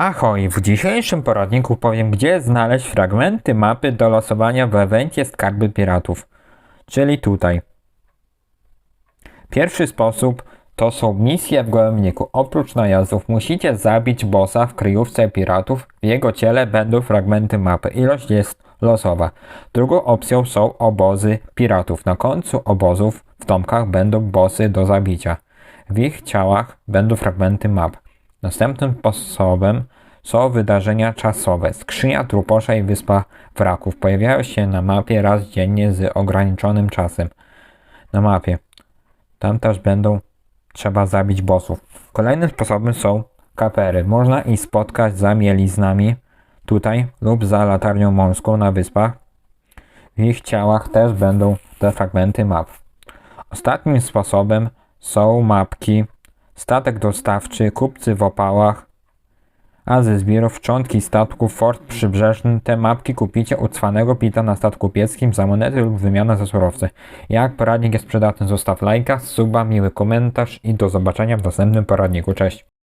Ahoj, w dzisiejszym poradniku powiem, gdzie znaleźć fragmenty mapy do losowania w evencie Skarby Piratów, czyli tutaj. Pierwszy sposób to są misje w gołębniku. Oprócz najazdów musicie zabić bossa w kryjówce piratów. W jego ciele będą fragmenty mapy. Ilość jest losowa. Drugą opcją są obozy piratów. Na końcu obozów w domkach będą bossy do zabicia. W ich ciałach będą fragmenty map. Następnym sposobem są wydarzenia czasowe. Skrzynia truposza i wyspa wraków pojawiają się na mapie raz dziennie z ograniczonym czasem. Na mapie. Tam też będą trzeba zabić bossów. Kolejnym sposobem są kapery. Można ich spotkać za mieliznami tutaj lub za latarnią morską na wyspach. W ich ciałach też będą te fragmenty map. Ostatnim sposobem są mapki, statek dostawczy, kupcy w opałach, a ze zbiorów szczątki statków Fort Przybrzeżny. Te mapki kupicie u cwanego pita na statku pieskim za monety lub wymianę za surowce. Jak poradnik jest przydatny, zostaw lajka, suba, miły komentarz i do zobaczenia w następnym poradniku. Cześć!